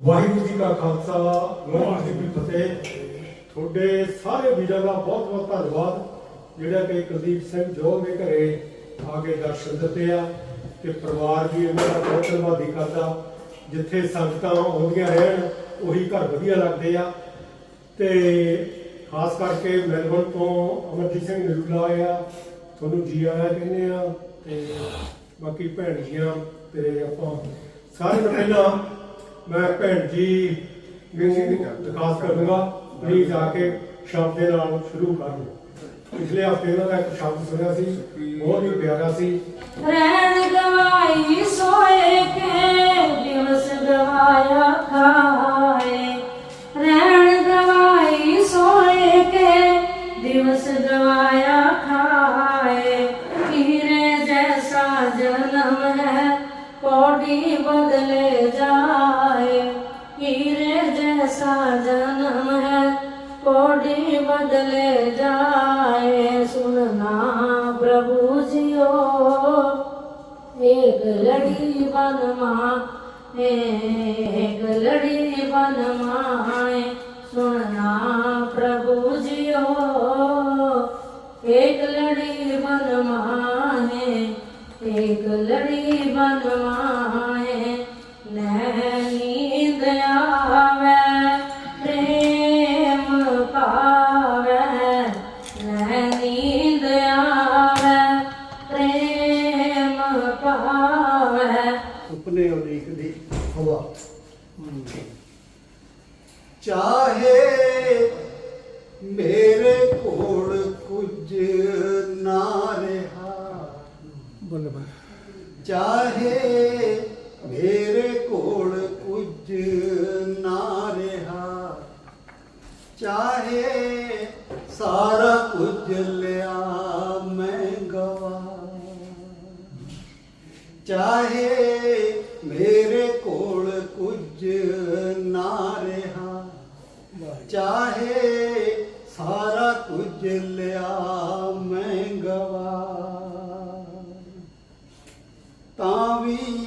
ਵਾਹਿਗੁਰੂ ਜੀ ਕਾ ਖਾਲਸਾ, ਵਾਹਿਗੁਰੂ ਜੀ ਕੀ ਫਤਿਹ। ਤੁਹਾਡੇ ਸਾਰੇ ਵੀਰਾਂ ਦਾ ਬਹੁਤ ਬਹੁਤ ਧੰਨਵਾਦ। ਜਿਹੜਾ ਕਿ ਕੁਲਦੀਪ ਸਿੰਘ ਜੋਗ ਦੇ ਘਰੇ ਆ ਕੇ ਦਰਸ਼ਨ ਦਿੱਤੇ ਆ ਤੇ ਪਰਿਵਾਰ ਵੀ ਇਹਨਾਂ ਦਾ ਬਹੁਤ ਧੰਨਵਾਦੀ ਕਰਦਾ। ਜਿੱਥੇ ਸੰਗਤਾਂ ਆਉਂਦੀਆਂ ਰਹਿਣ, ਉਹੀ ਘਰ ਵਧੀਆ ਲੱਗਦੇ ਆ। ਤੇ ਖਾਸ ਕਰਕੇ ਮੈਲਬੌਰਨ ਤੋਂ ਅਮਰਜੀਤ ਸਿੰਘ ਨਰੂਲਾ ਆਇਆ ਤੁਹਾਨੂੰ ਜੀ ਆਇਆ ਕਹਿੰਦੇ ਆ ਤੇ ਬਾਕੀ ਭੈਣ ਜੀਆਂ ਤੇ ਆਪਾਂ ਸਾਰੇ ਤੋਂ ਪਹਿਲਾਂ ਮੈਂ ਭੈਣ ਜੀ ਨੂੰ ਦਰਖਾਸਤ ਕਰੂੰਗਾ ਪਲੀਜ਼ ਆ ਕੇ ਸ਼ਬਦ ਦੇ ਨਾਲ ਸ਼ੁਰੂ ਕਰ ਲਓ ਪਿਛਲੇ ਹਫ਼ਤੇ ਉਹਨਾਂ ਦਾ ਇੱਕ ਸ਼ਬਦ ਸੁਣਿਆ ਸੀ, ਬਹੁਤ ਹੀ ਪਿਆਰਾ ਸੀ। ਰਹਿਣ ਗਵਾਈ ਸੋਏ ਕੇ, ਦਿਵਸ ਗਵਾਇਆ ગલડી વનમાં હે ગલડી વનમાં સુણના પ્રભુજી હો, એક લડી વનમાં હે. એક લડી વનમાં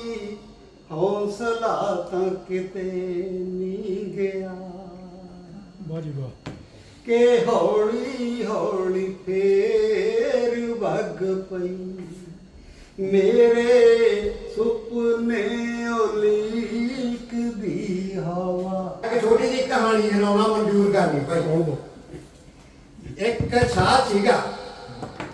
ਵੀ ਹੌਸਲਾ ਤਾਂ ਕਿਤੇ ਨਹੀਂ ਗਿਆ। ਬਾਜੀ ਵਾਹ। ਕਿ ਹੌਲੀ ਹੌਲੀ ਫੇਰ ਵਗ ਪਈ। ਮੇਰੇ ਸੁਪਨੇ ਉਲੀਕ ਦੀ ਹਵਾ। ਇੱਕ ਛੋਟੀ ਜਿਹੀ ਕਹਾਣੀ ਸੁਣਾਉਣਾ ਮਨਜ਼ੂਰ ਕਰਨੀ ਭਾਈ। ਇੱਕ ਸਾਧ ਸੀਗਾ।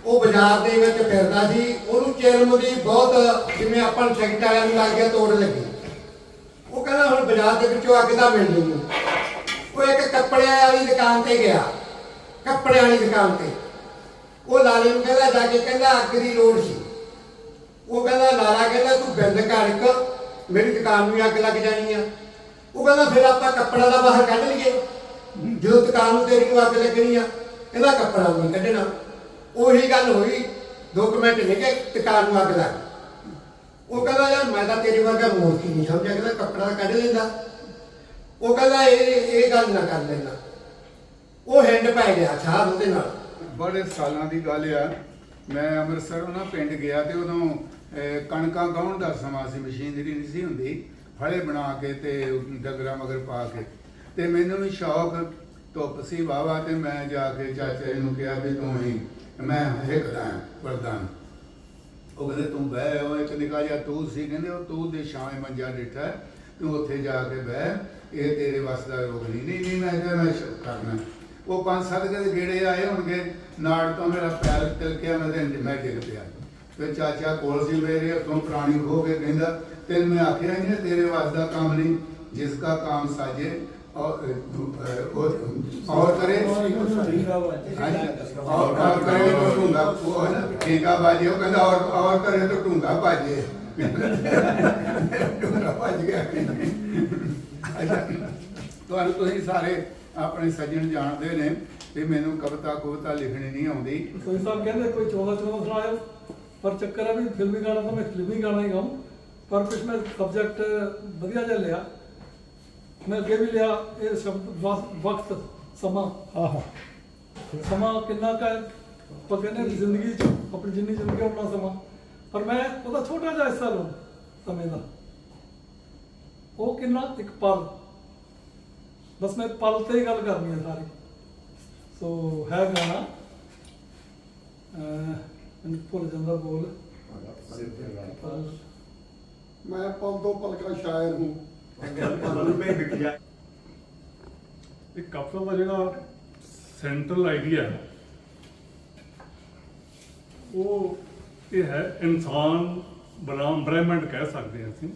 ਉਹ ਬਾਜ਼ਾਰ ਦੇ ਵਿੱਚ ਫਿਰਦਾ ਸੀ, ਉਹਨੂੰ ਚਿਲਮ ਦੀ ਬਹੁਤ, ਜਿਵੇਂ ਆਪਾਂ ਨੂੰ ਵਾਲਿਆਂ ਨੂੰ ਲੱਗ ਗਿਆ, ਤੋੜ ਲੱਗੀ। ਉਹ ਕਹਿੰਦਾ, ਹੁਣ ਬਾਜ਼ਾਰ ਦੇ ਵਿੱਚੋਂ ਅੱਗ ਦਾ ਮਿਲ ਜੂ ਉਹ ਇੱਕ ਕੱਪੜੇ ਵਾਲੀ ਦੁਕਾਨ ਤੇ ਗਿਆ ਕੱਪੜੇ ਵਾਲੀ ਦੁਕਾਨ ਤੇ। ਉਹ ਲਾਲੇ ਨੂੰ ਕਹਿੰਦਾ, ਜਾ ਕੇ ਕਹਿੰਦਾ, ਅੱਗ ਦੀ ਲੋੜ ਸੀ। ਉਹ ਕਹਿੰਦਾ, ਲਾਲਾ ਕਹਿੰਦਾ, ਤੂੰ ਬਿੰਦ ਕਰ ਇੱਕ, ਮੇਰੀ ਦੁਕਾਨ ਨੂੰ ਅੱਗ ਲੱਗ ਜਾਣੀ ਆ। ਉਹ ਕਹਿੰਦਾ, ਫਿਰ ਆਪਾਂ ਕੱਪੜਾ ਦਾ ਬਾਹਰ ਕੱਢ ਲਈਏ। ਜਦੋਂ ਦੁਕਾਨ ਨੂੰ ਤੇਰੀ ਨੂੰ ਅੱਗ ਲੱਗਣੀ ਆ, ਕਹਿੰਦਾ, ਕੱਪੜਾ ਨਹੀਂ ਕੱਢਣਾ। ਉਹੀ ਗੱਲ ਹੋਈ ਡਾਕੂਮੈਂਟ ਨਹੀਂ ਕਿ ਦੁਕਾਨ ਨੂੰ ਅੱਗ ਲੱਗ ਉਹ ਕਹਿੰਦਾ, ਯਾਰ ਮੈਂ ਤਾਂ ਤੇਰੀ ਵਰਗਾ ਮੂਰਤੀ ਨਹੀਂ ਸਮਝਿਆ, ਕਹਿੰਦਾ ਕੱਪੜਾ ਕੱਢ ਲੈਂਦਾ। ਉਹ ਕਹਿੰਦਾ, ਇਹ ਇਹ ਗੱਲ ਨਾ ਕਰ ਲੈਣਾ ਉਹ ਹੈਂਡ ਪੈ ਗਿਆ ਸਾਧ ਉਹਦੇ ਨਾਲ। ਬੜੇ ਸਾਲਾਂ ਦੀ ਗੱਲ ਆ। ਮੈਂ ਅੰਮ੍ਰਿਤਸਰ ਉਹਨਾਂ ਪਿੰਡ ਗਿਆ ਤੇ ਉਦੋਂ ਕਣਕਾਂ ਗਾਉਣ ਦਾ ਸਮਾਂ ਸੀ, ਮਸ਼ੀਨਰੀ ਨਹੀਂ ਸੀ ਹੁੰਦੀ। ਫਲੇ ਬਣਾ ਕੇ ਤੇ ਡੰਗਰਾਂ ਮਗਰ ਪਾ ਕੇ। ਤੇ ਮੈਨੂੰ ਵੀ ਸ਼ੌਕ, ਧੁੱਪ ਸੀ ਵਾਵਾ ਤੇ ਮੈਂ ਜਾ ਕੇ ਚਾਚੇ ਨੂੰ ਕਿਹਾ ਵੀ ਤੂੰ ਹੀ ਮੈਂ ਹਿੱਕਦਾ ਵਰਦਾਨ। ਉਹ ਕਹਿੰਦੇ, ਤੂੰ ਬਹਿ, ਉਹ ਇੱਕ ਨਿਕਾ ਜਿਹਾ ਤੂੰ ਸੀ। ਕਹਿੰਦੇ, ਉਹ ਤੂੰ ਦੇ ਛਾਵੇਂ ਮੰਜਾ ਡਿੱਠਾ ਤੂੰ ਉੱਥੇ ਜਾ ਕੇ ਬਹਿ, ਇਹ ਤੇਰੇ ਵੱਸ ਦਾ ਰੋਗ ਨਹੀਂ। ਨਹੀਂ ਨਹੀਂ, ਮੈਂ ਕਿਹਾ ਮੈਂ ਕਰਨਾ। ਉਹ ਪੰਜ ਸੱਤ ਕਦੇ ਗੇੜੇ ਆਏ ਹੋਣਗੇ, ਨਾੜ ਤੋਂ ਮੇਰਾ ਪੈਰ ਤਿਲਕਿਆ, ਮੈਂ ਤੇ ਮੈਂ ਡਿੱਗ ਪਿਆ। ਫਿਰ ਚਾਚਾ ਕੋਲ ਸੀ ਮੇਰੇ ਹੱਥੋਂ ਪ੍ਰਾਣੀ ਖੋ ਕੇ ਕਹਿੰਦਾ, ਤੈਨੂੰ ਮੈਂ ਆਖਿਆ ਹੀ ਤੇਰੇ ਵੱਸ ਦਾ ਕੰਮ ਨਹੀਂ, ਜਿਸ ਦਾ ਕੰਮ ਸਾਜੇ ਔਰ ਅਹ, ਉਹ- ਔਰ ਕਰੇ ਹਾਂਜੀ, ਔਰ ਔਰ ਕਰੇ ਤਾਂ ਢੂੰਗਾ ਉਹ ਹੈ ਨਾ ਠੀਕਾ ਬਾਜੇ ਉਹ ਕਹਿੰਦਾ ਔਰ ਔਰ ਕਰੇ ਤਾਂ ਗਿਆ ਅੱਛਾ ਤੁਹਾਨੂੰ ਤੁਸੀਂ ਸਾਰੇ ਆਪਣੇ ਸੱਜਣ ਜਾਣਦੇ ਨੇ ਤੇ ਮੈਨੂੰ ਕਵਿਤਾ ਕਵਿਤਾ ਲਿਖਣੀ ਨਹੀਂ ਆਉਂਦੀ। ਕੋਈ ਸਾਹਿਬ ਕਹਿੰਦੇ ਕੋਈ 14 14 ਸੁਣਾਇਓ ਪਰ ਚੱਕਰ ਆ ਵੀ ਫਿਲਮੀ ਗਾਣਾ ਤਾਂ ਮੈਂ ਫਿਲਮੀ ਗਾਣਾ ਹੀ ਗਾਉਂ ਪਰ ਕੁਛ ਮੈਂ ਸਬਜੈਕਟ ਵਧੀਆ ਜਿਹਾ ਲਿਆ। ਮੈਂ ਅੱਗੇ ਵੀ ਲਿਆ ਇਹ ਸ਼ਬਦ ਵਕਤ ਸਮਾਂ। ਆਹਾ। ਸਮਾਂ ਕਿੰਨਾ ਕਾ ਆਪਾਂ ਕਹਿੰਦੇ ਹਾਂ ਵੀ ਜ਼ਿੰਦਗੀ ਚ ਆਪਣੀ ਜਿੰਨੀ ਜ਼ਿੰਦਗੀ ਆ ਉਨਾ ਸਮਾਂ। ਪਰ ਮੈਂ ਉਹਦਾ ਛੋਟਾ ਜਿਹਾ ਹਿੱਸਾ ਲਵਾਂ ਸਮੇਂ ਦਾ। ਉਹ ਕਿੰਨਾ? ਇੱਕ ਪਲ। ਬਸ ਮੈਂ ਪਲ ਤੇ ਹੀ ਗੱਲ ਕਰਨੀ ਹੈ ਸਾਰੀ। ਸੋ ਹੈ ਗਾਣਾ। ਅਹ ਮੈਨੂੰ ਭੁੱਲ ਜਾਂਦਾ ਬੋਲ। ਪਰ ਮੈਂ ਪਲ ਦੋ ਪਲ ਕਾ ਸ਼ਾਇਰ ਹੂੰ। ਇਹ ਕਪਸਾ ਦਾ ਜਿਹੜਾ ਸੈਂਟਰਲ ਆਈਡੀਆ ਉਹ ਇਹ ਹੈ ਇਨਸਾਨ ਬਨਾਮ ਬ੍ਰਹਿਮੰਡ ਕਹਿ ਸਕਦੇ ਹਾਂ ਅਸੀਂ।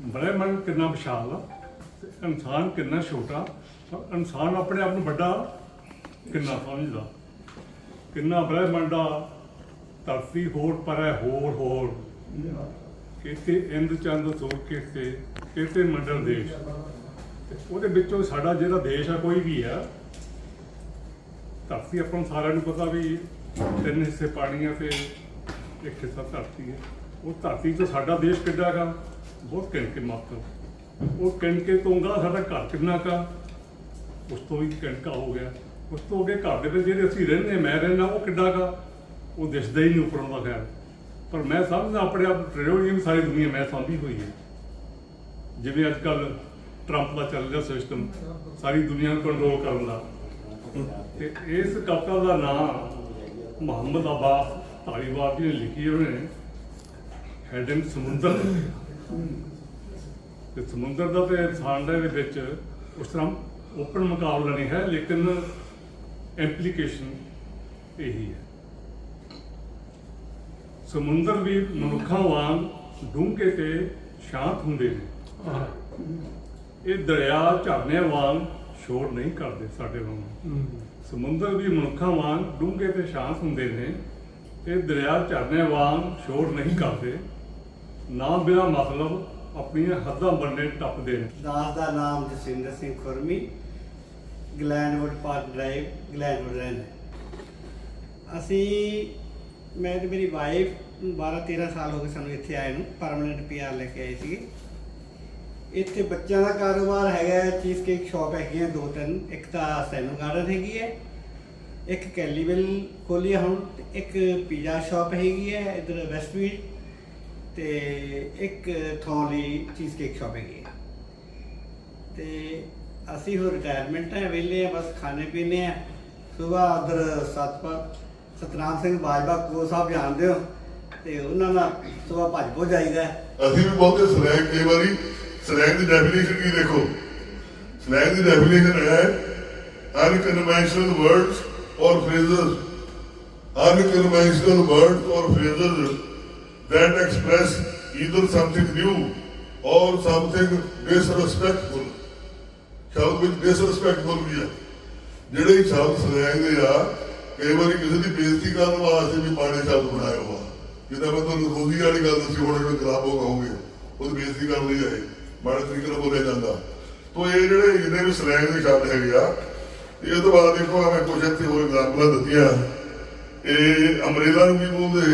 ਬ੍ਰਹਿਮੰਡ ਕਿੰਨਾ ਵਿਸ਼ਾਲ ਆ ਤੇ ਇਨਸਾਨ ਕਿੰਨਾ ਛੋਟਾ ਪਰ ਇਨਸਾਨ ਆਪਣੇ ਆਪ ਨੂੰ ਵੱਡਾ ਕਿੰਨਾ ਸਮਝਦਾ? ਕਿੰਨਾ ਬ੍ਰਹਿਮੰਡ ਆ, ਧਰਤੀ ਹੋਰ ਪਰ ਹੈ, ਹੋਰ ਹੋਰ। ਕਿਤੇ ਇੰਦ ਚੰਦ ਸੂਰ ਕਿਤੇ ਕਿਤੇ ਮੰਡਲ ਦੇਸ਼? ਤੇ ਉਹਦੇ ਵਿੱਚੋਂ ਸਾਡਾ ਜਿਹੜਾ ਦੇਸ਼ ਆ, ਕੋਈ ਵੀ ਆ, ਧਰਤੀ ਆਪਾਂ ਨੂੰ ਸਾਰਿਆਂ ਨੂੰ ਪਤਾ ਵੀ ਤਿੰਨ ਹਿੱਸੇ ਪਾਣੀ ਆ ਤੇ ਇੱਕ ਹਿੱਸਾ ਧਰਤੀ ਹੈ ਉਹ ਧਰਤੀ ਤੋਂ ਸਾਡਾ ਦੇਸ਼ ਕਿੱਡਾ ਗਾ? ਬਹੁਤ ਕਿਣਕੇ ਮਾਤਰ ਉਹ ਕਿਣਕੇ ਤੋਂ ਗਾ, ਸਾਡਾ ਘਰ ਕਿੰਨਾ ਕਾ ਉਸ ਤੋਂ ਵੀ ਕਿਣਕਾ ਹੋ ਗਿਆ। ਉਸ ਤੋਂ ਅੱਗੇ ਘਰ ਦੇ ਵਿੱਚ ਜਿਹੜੇ ਅਸੀਂ ਰਹਿੰਦੇ ਮੈਂ ਰਹਿੰਦਾ, ਉਹ ਕਿੱਡਾ ਗਾ? ਉਹ ਦਿਸਦਾ ਹੀ ਨਹੀਂ ਉੱਪਰੋਂ ਦਾ ਖੈਰ। ਪਰ ਮੈਂ ਸਮਝਦਾ ਆਪਣੇ ਆਪ ਟ੍ਰੇਡੋਰੀਅਮ ਸਾਰੀ ਦੁਨੀਆ ਮੈਂ ਸਾਂਭੀ ਹੋਈ ਹੈ। ਜਿਵੇਂ ਅੱਜ ਕੱਲ ਟਰੰਪ ਦਾ ਚੱਲ ਰਿਹਾ ਸਿਸਟਮ ਸਾਰੀ ਦੁਨੀਆ ਨੂੰ ਕੰਟਰੋਲ ਕਰਨ ਦਾ। ਤੇ ਇਸ ਕਵਿਤਾ ਦਾ ਨਾਮ ਮੁਹੰਮਦ ਅਬਾਸ ਧਾਲੀਵਾਲ ਜੀ ਨੇ ਲਿਖੀ ਉਹਨੇ ਹੈਡਨ ਸਮੁੰਦਰ। ਤੇ ਸਮੁੰਦਰ ਦਾ ਤੇ ਇਨਸਾਨ ਦੇ ਵਿੱਚ ਉਸ ਤਰ੍ਹਾਂ ਓਪਨ ਮੁਕਾਬਲਾ ਨਹੀਂ ਹੈ, ਲੇਕਿਨ ਐਪਲੀਕੇਸ਼ਨ ਇਹੀ ਹੈ। ਸਮੁੰਦਰ ਵੀ ਮਨੁੱਖਾਂ ਵਾਂਗ ਡੂੰਘੇ ਤੇ ਸ਼ਾਂਤ ਹੁੰਦੇ ਨੇ। ਇਹ ਦਰਿਆ ਝਰਨਿਆਂ ਵਾਂਗ ਸ਼ੋਰ ਨਹੀਂ ਕਰਦੇ ਸਾਡੇ ਵਾਂਗ। ਸਮੁੰਦਰ ਵੀ ਮਨੁੱਖਾਂ ਵਾਂਗ ਡੂੰਘੇ ਤੇ ਸ਼ਾਂਤ ਹੁੰਦੇ ਨੇ। ਇਹ ਦਰਿਆ ਝਰਨਿਆਂ ਵਾਂਗ ਸ਼ੋਰ ਨਹੀਂ ਕਰਦੇ। ਨਾ ਬਿਨਾਂ ਮਤਲਬ ਆਪਣੀਆਂ ਹੱਦਾਂ ਬੰਨੇ ਟੱਪਦੇ ਨੇ। ਦਾਸ ਦਾ ਨਾਮ Jasinder Singh Khurmi, Glenwood park drive, Glenwood ਰਹਿੰਦੇ। ਅਸੀਂ ਮੈਂ ਤੇ ਮੇਰੀ ਵਾਈਫ 12 13 ਸਾਲ ਹੋ ਗਏ ਸਾਨੂੰ ਇੱਥੇ ਆਏ ਨੂੰ ਪਰਮਨੈਂਟ ਪੀਆਰ ਲੈ ਕੇ ਆਏ ਸੀਗੇ। ਇੱਥੇ ਬੱਚਿਆਂ ਦਾ ਕਾਰੋਬਾਰ ਹੈਗਾ ਚੀਜ਼ ਕੇਕ ਸ਼ਾਪ ਹੈਗੀਆਂ ਦੋ ਤਿੰਨ, ਇੱਕ ਤਾਂ ਸੈਨੋ ਗਾਰਡਨ ਹੈਗੀ ਹੈ, ਇੱਕ ਕੈਲੀਵਿਲ ਖੋਲੀ ਹੈ ਹੁਣ ਇੱਕ ਪੀਜ਼ਾ ਸ਼ਾਪ ਹੈਗੀ ਹੈ, ਇਧਰ ਵੈਸਟਵੀਡ ਤੇ ਇੱਕ ਥੌਲੀ ਚੀਜ਼ ਕੇਕ ਸ਼ਾਪ ਹੈਗੀ ਹੈ। ਤੇ ਅਸੀਂ ਹੋ ਰਿਟਾਇਰਮੈਂਟ ਹੈ ਵਿਹਲੇ ਆ, ਬਸ ਖਾਣੇ ਪੀਣੇ ਆ ਸਵੇਰ ਉਧਰ ਸਤਪਾਲ ਸਤਨਾਮ ਸਿੰਘ ਬਾਜਵਾ ਕੋ ਸਾਹਿਬ ਜਾਣਦੇ ਹੋ ਤੇ ਉਹਨਾਂ ਨਾਲ ਸਵੇਰ ਭੱਜ ਭੋ ਜਾਈਦਾ। ਅਸੀਂ ਵੀ ਬਹੁਤੇ ਸਲੈਂਗ ਕਈ ਵਾਰੀ, ਸਲੈਂਗ ਦੀ ਡੈਫੀਨੇਸ਼ਨ ਕੀ ਦੇਖੋ? ਸਲੈਂਗ ਦੀ ਡੈਫੀਨੇਸ਼ਨ ਹੈ ਅਨਕਨਵੈਨਸ਼ਨਲ words or ਫਰੇਜ਼ਸ unconventional words or phrases that express either something new or something disrespectful ਸ਼ਬਦ ਵਿੱਚ disrespectful ਵੀ ਆ। ਜਿਹੜੇ ਸ਼ਬਦ ਸਲੈਂਗ ਦੇ ਆ ਕਈ ਵਾਰੀ ਕਿਸੇ ਦੀ ਬੇਇੱਜ਼ਤੀ ਕਰਨ ਵਾਸਤੇ ਵੀ ਮਾੜੇ ਸ਼ਬਦ ਬਣਾਏ ਹੋਆ ਜਿੱਦਾਂ ਮੈਂ ਤੁਹਾਨੂੰ ਰੋਜ਼ੀ ਵਾਲੀ ਗੱਲ ਦੱਸੀ, ਹੁਣ ਇਹਨੂੰ ਖਰਾਬ ਹੋ ਕਹੋਗੇ। ਉਹਦੀ ਬੇਇੱਜ਼ਤੀ ਕਰਨ ਲਈ ਆਏ। ਮਾੜੇ ਤਰੀਕੇ ਨਾਲ ਬੋਲਿਆ ਜਾਂਦਾ। ਤੋ ਇਹ ਜਿਹੜੇ ਜਿੰਨੇ ਵੀ ਸਲੈਂਗ ਦੇ ਸ਼ਬਦ ਹੈਗੇ ਆ, ਇਹ ਤੋਂ ਬਾਅਦ ਦੇਖੋ ਮੈਂ ਕੁਝ ਇੱਥੇ ਹੋਰ ਐਗਜ਼ਾਮਪਲਾਂ ਦਿੱਤੀਆਂ। ਇਹ ਅਮਰੇਲਾ ਨੂੰ ਕੀ ਬੋਲਦੇ?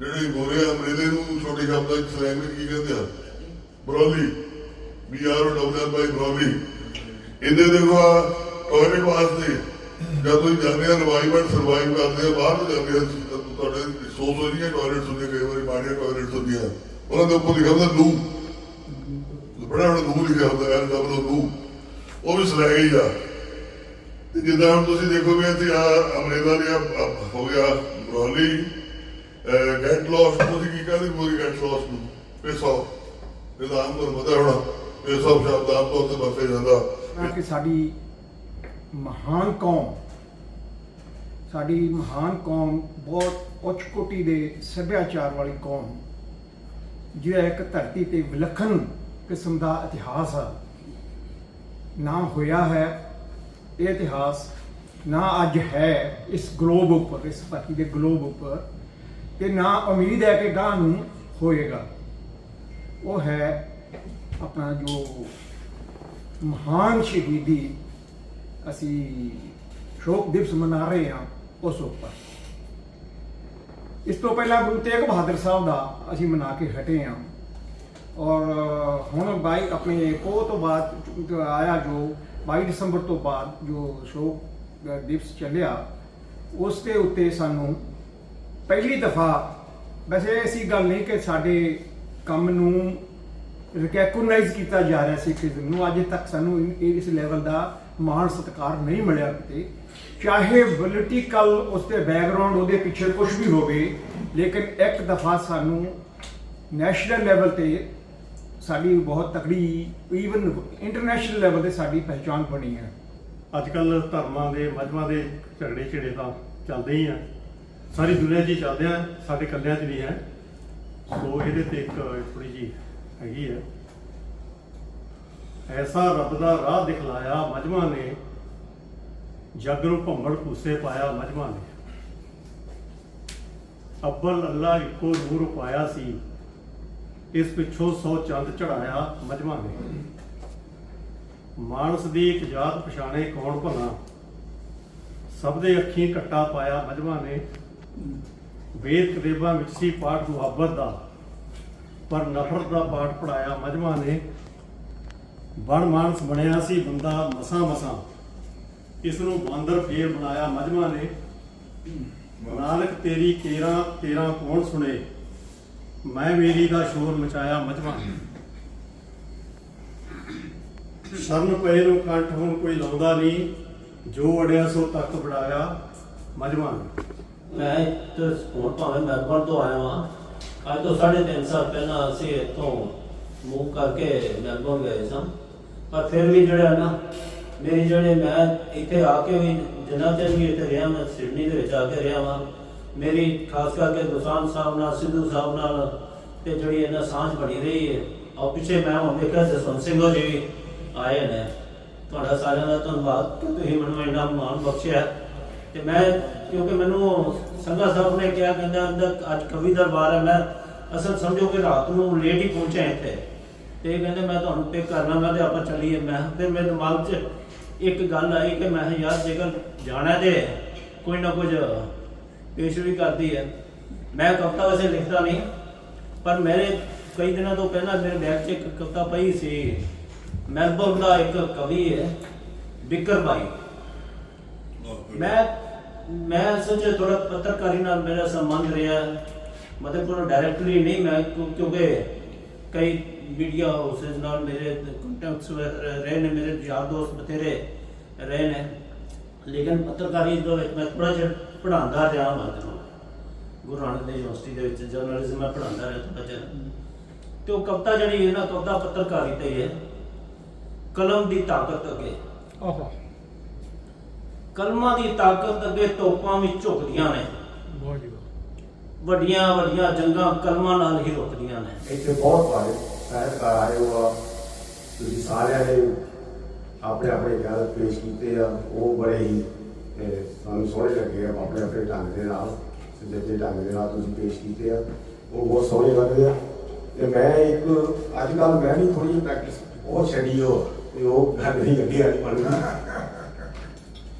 ਜਿਹੜੇ ਗੋਰੇ ਅਮਰੇਲੇ ਨੂੰ ਛੋਟੇ ਸ਼ਬਦਾਂ ਵਿੱਚ ਸਲੈਂਗ ਵਿੱਚ ਕੀ ਕਹਿੰਦੇ ਆ? ਬਰੋਲੀ। ਬੀ ਆਰ ਡਬਲਯੂ ਬਾਈ ਬਰੋਲੀ। ਇਹਦੇ ਦੇਖੋ ਟਾਇਲਟ ਵਾਸਤੇ ਜਦੋਂ ਜਾਂਦੇ ਆ ਰਿਵਾਈਵਲ ਸਰਵਾਈਵ ਕਰਦੇ ਆ, ਬਾਹਰ ਜਾਂਦੇ ਆ, ਤੁਹਾਡੇ ਸੌ ਸੌ ਦੀਆਂ ਟਾਇਲਟਸ ਹੁੰਦੀਆਂ, ਕਈ ਵਾਰੀ ਮਾੜੀਆਂ ਟਾਇਲਟਸ ਹੁੰਦੀਆਂ। ਉਹਨਾਂ ਦੇ ਉੱਪਰ ਲਿਖਿਆ ਹੁੰਦਾ ਲੂ। ਬੜਾ ਬੜਾ ਲੂ ਲਿਖਿਆ ਹੁੰਦਾ ਐਲ ਡਬਲਯੂ ਲੂ। ਉਹ ਵੀ ਸਲੈਂਗ ਹੀ ਆ। ਤੇ ਜਿੱਦਾਂ ਹੁਣ ਤੁਸੀਂ ਦੇਖੋਗੇ ਇੱਥੇ ਆ ਅਮਰੇਲਾ ਦੀ ਹੋ ਗਿਆ ਬਰੋਲੀ ਗੈਟ ਲੌਸਟ ਤੁਸੀਂ ਕੀ ਕਹਿੰਦੇ ਮੋਰੀ ਗੈਟ ਲੌਸਟ ਨੂੰ? ਪਿਸ। ਇਹਦਾ ਆਮ ਤੁਹਾਨੂੰ ਪਤਾ ਹੋਣਾ। ਪਿਸ ਸ਼ਬਦ ਆਮ ਤੌਰ ਤੇ ਵਰਤਿਆ ਜਾਂਦਾ। ਕਿ ਸਾਡੀ ਮਹਾਨ ਕੌਮ ਸਾਡੀ ਮਹਾਨ ਕੌਮ ਬਹੁਤ ਉੱਚ ਕੋਟੀ ਦੇ ਸੱਭਿਆਚਾਰ ਵਾਲੀ ਕੌਮ। ਜਿਹੜਾ ਇੱਕ ਧਰਤੀ ਤੇ ਵਿਲੱਖਣ ਕਿਸਮ ਦਾ ਇਤਿਹਾਸ ਆ। ਨਾ ਹੋਇਆ ਹੈ ਇਹ ਇਤਿਹਾਸ, ਨਾ ਅੱਜ ਹੈ ਇਸ ਗਲੋਬ ਉੱਪਰ, ਇਸ ਧਰਤੀ ਦੇ ਗਲੋਬ ਉੱਪਰ ਤੇ ਨਾ ਉਮੀਦ ਹੈ ਕਿ ਗਾਂ ਨੂੰ ਹੋਏਗਾ। ਉਹ ਹੈ ਆਪਣਾ ਜੋ ਮਹਾਨ ਸ਼ਹੀਦੀ ਅਸੀਂ ਸ਼ੋਕ ਦਿਵਸ ਮਨਾ ਰਹੇ ਹਾਂ। ਉਸ ਉੱਪਰ। ਇਸ ਤੋਂ ਪਹਿਲਾਂ ਗੁਰੂ ਤੇਗ ਬਹਾਦਰ ਸਾਹਿਬ ਦਾ ਅਸੀਂ ਮਨਾ ਕੇ ਹਟੇ ਹਾਂ। ਔਰ ਹੁਣ ਬਾਈ ਆਪਣੇ ਪੋਹ ਤੋਂ ਬਾਅਦ ਆਇਆ ਜੋ 22 ਦਸੰਬਰ ਤੋਂ ਬਾਅਦ ਜੋ ਸ਼ੋਕ ਦਿਵਸ ਚੱਲਿਆ, ਉਸ ਦੇ ਉੱਤੇ ਸਾਨੂੰ ਪਹਿਲੀ ਦਫਾ ਵੈਸੇ ਐਸੀ ਗੱਲ ਨਹੀਂ ਕਿ ਸਾਡੇ ਕੰਮ ਨੂੰ ਰਿਕੈਗਨਾਈਜ਼ ਕੀਤਾ ਜਾ ਰਿਹਾ ਸੀ ਸਿੱਖੀਜ਼ਮ ਨੂੰ। ਅੱਜ ਤੱਕ ਸਾਨੂੰ ਇਸ ਲੈਵਲ ਦਾ ਮਾਣ ਸਤਿਕਾਰ ਨਹੀਂ ਮਿਲਿਆ ਕਿਤੇ। ਚਾਹੇ ਪੋਲੀਟੀਕਲ ਉਸਦੇ ਬੈਕਗ੍ਰਾਉਂਡ ਉਹਦੇ ਪਿੱਛੇ ਕੁਝ ਵੀ ਹੋਵੇ, ਲੇਕਿਨ ਇੱਕ ਦਫਾ ਸਾਨੂੰ ਨੈਸ਼ਨਲ ਲੈਵਲ ਤੇ ਸਾਡੀ ਬਹੁਤ ਤਕੜੀ ਈਵਨ ਇੰਟਰਨੈਸ਼ਨਲ ਲੈਵਲ ਤੇ ਸਾਡੀ ਪਹਿਚਾਨ ਬਣੀ ਹੈ। ਅੱਜ ਕੱਲ ਧਰਮਾਂ ਦੇ ਮਜ਼ਮਾਂ ਦੇ ਝਗੜੇ ਝੇੜੇ ਤਾਂ ਚੱਲਦੇ ਹੀ ਆ। ਸਾਰੀ ਦੁਨੀਆ 'ਚ ਹੀ ਚੱਲਦੇ ਆ, ਸਾਡੇ ਕੱਲਿਆਂ 'ਚ ਨਹੀਂ ਹੈ। ਸੋ ਇਹਦੇ ਤੇ ਇੱਕ ਥੋੜੀ ਜੀ ਹੈਗੀ ਹੈ। ਐਸਾ ਰੱਬ ਦਾ ਰਾਹ ਦਿਖਲਾਇਆ ਮਜ਼ਮਾਂ ਨੇ ਜਗ ਨੂੰ ਭੰਬਲ ਭੂਸੇ ਪਾਇਆ ਮਜਮਾ ਨੇ। ਅੱਬਲ ਅੱਲਾ ਇੱਕੋ ਨੂਰ ਪਾਇਆ ਸੀ। ਇਸ ਪਿੱਛੋਂ ਸੌ ਚੰਦ ਚੜਾਇਆ ਮਜਮਾ ਨੇ। ਮਾਨਸ ਦੀ ਇੱਕ ਜਾਤ ਪਛਾਣੇ ਕੌਣ ਭਲਾ? ਸਭ ਦੇ ਅੱਖੀਂ ਕੱਟਾ ਪਾਇਆ ਮਜਮਾ ਨੇ। ਵੇਦ ਕਤੇਬਾਂ ਵਿੱਚ ਸੀ ਪਾਠ ਮੁਹੱਬਤ ਦਾ। ਪਰ ਨਫ਼ਰਤ ਦਾ ਪਾਠ ਪੜਾਇਆ ਮਜਮਾ ਨੇ। ਬਣ ਮਾਨਸ ਬਣਿਆ ਸੀ ਬੰਦਾ ਮਸਾਂ ਮਸਾਂ। ਇਸ ਨੂੰ ਬਾਂਦਰ ਫੇਰ ਬਣਾਇਆ ਮਜਮਾ ਨੇ? ਨਾਨਕ ਤੇਰੀ ਕੇਰਾ, ਤੇਰਾ ਕੌਣ ਸੁਣੇ? ਮੈਂ ਮੇਰੀ ਦਾ ਸ਼ੋਰ ਮਚਾਇਆ ਮਜਮਾ। ਸ਼ਰਨ ਪਏ ਨੂੰ ਕੰਠ ਹੁਣ ਕੋਈ ਲਾਉਂਦਾ ਨਹੀਂ, ਜੋ ਅੜਿਆ ਸੋ ਤੱਕ ਬੜਾਇਆ ਮਜਮਾ। ਨੇ ਮੈਂ ਤੇ ਹੁਣ ਭਾਵੇਂ ਮੈਲਬਰਨ ਤੋਂ ਆਇਆ ਹਾਂ ਅੱਜ ਤੋਂ 3.5 ਸਾਲ ਪਹਿਲਾਂ ਅਸੀਂ ਇੱਥੋਂ ਮੂਵ ਕਰਕੇ ਮੈਲਬਰਨ ਗਏ ਸਾਂ। ਪਰ ਫਿਰ ਵੀ ਜਿਹੜਾ ਨਾ ਮੇਰੀ ਜਿਹੜੇ ਮੈਂ ਇੱਥੇ ਆ ਕੇ ਵੀ ਜਿੰਨਾ ਚਿਰ ਵੀ ਇੱਥੇ ਰਿਹਾ, ਮੈਂ ਸਿਡਨੀ ਦੇ ਵਿੱਚ ਆ ਕੇ ਰਿਹਾ ਵਾਂ। ਮੇਰੀ ਖਾਸ ਕਰਕੇ ਦੁਸਾਨ ਸਾਹਿਬ ਨਾਲ, ਸਿੱਧੂ ਸਾਹਿਬ ਨਾਲ ਤੇ ਜਿਹੜੀ ਇਹਨਾਂ ਸਾਂਝ ਬਣੀ ਰਹੀ ਹੈ। ਔਰ ਪਿੱਛੇ ਮੈਂ ਹੁਣ ਦੇਖਿਆ ਜਸਵੰਤ ਸਿੰਘ ਜੀ ਵੀ ਆਏ ਨੇ। ਤੁਹਾਡਾ ਸਾਰਿਆਂ ਦਾ ਧੰਨਵਾਦ ਕਿ ਤੁਸੀਂ ਮੈਨੂੰ ਇੰਨਾ ਮਾਣ ਬਖਸ਼ਿਆ। ਤੇ ਮੈਂ, ਕਿਉਂਕਿ ਮੈਨੂੰ ਸੰਗਾ ਸਾਹਿਬ ਨੇ ਕਿਹਾ, ਕਹਿੰਦਾ ਅੰਦਰ ਅੱਜ ਕਵੀ ਦਰਬਾਰ ਹੈ, ਮੈਂ ਅਸਲ ਸਮਝੋ ਕਿ ਰਾਤ ਨੂੰ ਲੇਟ ਹੀ ਪਹੁੰਚਿਆ ਇੱਥੇ। ਤੇ ਕਹਿੰਦੇ ਮੈਂ ਤੁਹਾਨੂੰ ਪਿਕ ਕਰਨਾ, ਮੈਂ ਤੇ ਆਪਾਂ ਚੱਲੀਏ। ਮੈਂ ਤੇ ਮੇਰੇ ਦਿਮਾਗ 'ਚ ਇੱਕ ਗੱਲ ਆਈ ਕਿ ਮੈਂ ਕਿਹਾ ਯਾਰ ਜੇਕਰ ਜਾਣਾ ਤੇ ਕੋਈ ਨਾ ਕੁਝ ਪੇਸ਼ ਵੀ ਕਰਦੀ ਹੈ। ਮੈਂ ਕਵਿਤਾ ਵੈਸੇ ਲਿਖਦਾ ਨਹੀਂ, ਪਰ ਮੇਰੇ ਕਈ ਦਿਨਾਂ ਤੋਂ ਪਹਿਲਾਂ ਮੇਰੇ ਬੈਗ 'ਚ ਇੱਕ ਕਵਿਤਾ ਪਈ ਸੀ। ਮੈਲਬੌਰਨ ਦਾ ਇੱਕ ਕਵੀ ਹੈ, ਬਿਕਰ ਬਾਈ। ਮੈਂ ਮੈਂ ਸੋਚਿਆ ਥੋੜਾ ਪੱਤਰਕਾਰੀ ਨਾਲ ਮੇਰਾ ਸੰਬੰਧ ਰਿਹਾ। ਮਤਲਬ ਕੋਲ ਡਾਇਰੈਕਟਲੀ ਨਹੀਂ, ਮੈਂ ਕਿਉਂਕਿ ਕਈ ਮੀਡੀਆ ਹਾਊਸਸ ਨਾਲ ਮੇਰੇ ਕੰਟੈਕਟਸ ਰਹੇ ਨੇ ਮੇਰੇ ਯਾਰ ਦੋਸਤ ਬਥੇਰੇ ਰਹੇ ਨੇ। ਲੇਕਿਨ ਪੱਤਰਕਾਰੀ ਦੇ ਵਿੱਚ ਮੈਂ ਥੋੜਾ ਜਿਹਾ ਪੜਾਉਂਦਾ ਰਿਹਾ ਮਤਲਬ ਗੁਰੂ ਨਾਨਕ ਦੇਵ ਯੂਨੀਵਰਸਿਟੀ ਦੇ ਵਿੱਚ ਜਰਨਲਿਜ਼ਮ ਮੈਂ ਪੜਾਉਂਦਾ ਰਿਹਾ ਥੋੜਾ ਜਿਹਾ। ਤੇ ਉਹ ਕਵਿਤਾ ਜਿਹੜੀ ਹੈ ਨਾ ਕਵਿਤਾ ਪੱਤਰਕਾਰੀ ਤੇ ਹੀ ਕਲਮ ਦੀ ਤਾਕਤ ਅੱਗੇ। ਆਹਾ। ਕਲਮਾਂ ਦੀ ਤਾਕਤ ਅੱਗੇ ਤੋਪਾਂ ਵੀ ਝੁਕਦੀਆਂ ਨੇ। ਵਾਹ ਜੀ ਵਾਹ। ਵੱਡੀਆਂ ਵੱਡੀਆਂ ਜੰਗਾਂ ਕਲਮਾਂ ਨਾਲ ਹੀ ਰੁਕਦੀਆਂ ਨੇ। ਇੱਥੇ ਬਹੁਤ ਸਾਰੇ ਸਾਹਿਤਕਾਰ ਹੋ ਆ। ਤੁਸੀਂ ਸਾਰਿਆਂ ਨੇ ਆਪਣੇ ਆਪਣੇ ਗੱਲ ਪੇਸ਼ ਕੀਤੇ ਆ। ਉਹ ਬੜੇ ਹੀ eh, ਸਾਨੂੰ ਸੋਹਣੇ ਲੱਗੇ ਆ ਆਪਣੇ ਆਪਣੇ ਢੰਗ ਦੇ ਨਾਲ ਸਿੱਧੇ ਢੰਗ ਦੇ ਨਾਲ ਤੁਸੀਂ ਪੇਸ਼ ਕੀਤੇ ਆ। ਉਹ ਬਹੁਤ ਸੋਹਣੇ ਲੱਗਦੇ ਆ। ਤੇ ਮੈਂ ਇੱਕ ਅੱਜ ਕੱਲ ਮੈਂ ਵੀ ਥੋੜੀ ਜਿਹੀ ਪ੍ਰੈਕਟਿਸ ਬਹੁਤ ਛੱਡੀ ਹੋ ਤੇ ਉਹ ਗੱਲ ਨਹੀਂ ਲੱਗੀ ਅੱਜ ਬਣਦੀ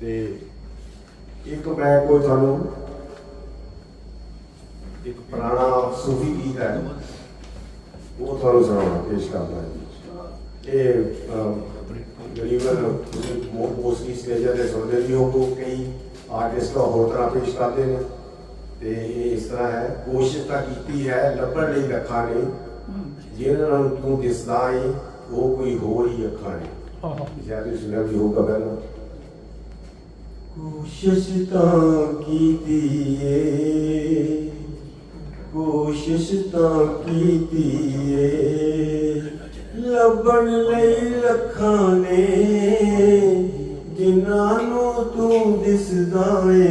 ਤੇ ਇੱਕ ਮੈਂ ਕੋਈ ਤੁਹਾਨੂੰ ਇੱਕ ਪੁਰਾਣਾ ਸੂਫੀ ਗੀਤ ਹੈ। ਉਹ ਤੁਹਾਨੂੰ ਸੁਣਾਉਣਾ ਪੇਸ਼ ਕਰਦਾ ਜੀ ਇਹ ਅਮ, ਗਰੀਬਨ ਮੋਸਟਲੀ ਸਟੇਜਾਂ ਤੇ ਸੁਣਦੇ ਵੀ ਹੋ ਕਈ ਆਰਟਿਸਟ ਹੋਰ ਤਰ੍ਹਾਂ ਪੇਸ਼ ਕਰਦੇ ਨੇ ਤੇ ਇਹ ਇਸ ਤਰ੍ਹਾਂ ਹੈ ਕੋਸ਼ਿਸ਼ ਤਾਂ ਕੀਤੀ ਹੈ ਲੱਭਣ ਲਈ ਅੱਖਾਂ ਨੇ ਜਿਹਨਾਂ ਨੂੰ ਤੂੰ ਦਿਸਦਾ ਏ ਉਹ ਕੋਈ ਹੋਰ ਹੀ ਅੱਖਾਂ ਨੇ ਆਹਾ ਜ਼ਿਆਦਾ ਸੁਣਿਆ ਵੀ ਹੋਗਾ ਪਹਿਲਾਂ ਕੋਸ਼ਿਸ਼ ਤਾਂ ਕੀਤੀ ਏ ਕੋਸ਼ਿਸ਼ ਤਾਂ ਕੀਤੀ ਏ ਲੱਭਣ ਲਈ ਲੱਖਾਂ ਨੇ, ਜਿਨ੍ਹਾਂ ਨੂੰ ਤੂੰ ਦਿਸਦਾ ਏ,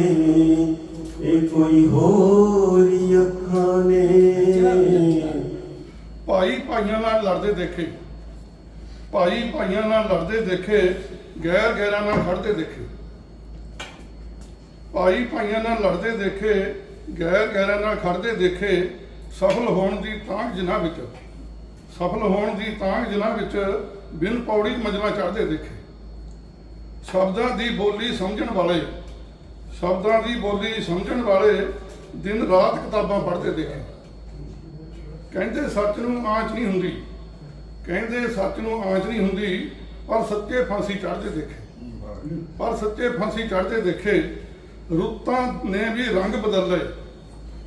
ਇਹ ਕੋਈ ਹੋਰ ਅੱਖਾਂ ਨੇ। ਭਾਈ ਭਾਈਆਂ ਨਾਲ ਲੜਦੇ ਦੇਖੇ, ਭਾਈ ਭਾਈਆਂ ਨਾਲ ਲੜਦੇ ਦੇਖੇ, ਗੈਰ ਗੈਰਾਂ ਨਾਲ ਖੜਦੇ ਦੇਖੇ। ਭਾਈ ਭਾਈਆਂ ਨਾਲ ਲੜਦੇ ਦੇਖੇ ਗੈਰ ਗੈਰਾਂ ਨਾਲ ਖੜਦੇ ਦੇਖੇ, ਸਫਲ ਹੋਣ ਦੀ ਤਾਂਘ ਜਿਨ੍ਹਾਂ ਵਿੱਚ, ਸਫਲ ਹੋਣ ਦੀ ਤਾਂਘ ਜਿਨ੍ਹਾਂ ਵਿੱਚ ਬਿਨ ਪੌੜੀ ਮੰਜ਼ਲਾਂ ਚੜ੍ਹਦੇ ਦੇਖੇ। ਸ਼ਬਦਾਂ ਦੀ ਬੋਲੀ ਸਮਝਣ ਵਾਲੇ, ਸ਼ਬਦਾਂ ਦੀ ਬੋਲੀ ਸਮਝਣ ਵਾਲੇ ਦਿਨ ਰਾਤ ਕਿਤਾਬਾਂ ਪੜ੍ਹਦੇ ਦੇਖੇ। ਕਹਿੰਦੇ ਸੱਚ ਨੂੰ ਆਂਚ ਨਹੀਂ ਹੁੰਦੀ, ਕਹਿੰਦੇ ਸੱਚ ਨੂੰ ਆਂਚ ਨਹੀਂ ਹੁੰਦੀ, ਪਰ ਸੱਚੇ ਫਾਂਸੀ ਚੜ੍ਹਦੇ ਦੇਖੇ। ਪਰ ਸੱਚੇ ਫਾਂਸੀ ਚੜ੍ਹਦੇ ਦੇਖੇ, ਰੁੱਤਾਂ ਨੇ ਵੀ ਰੰਗ ਬਦਲ ਲਏ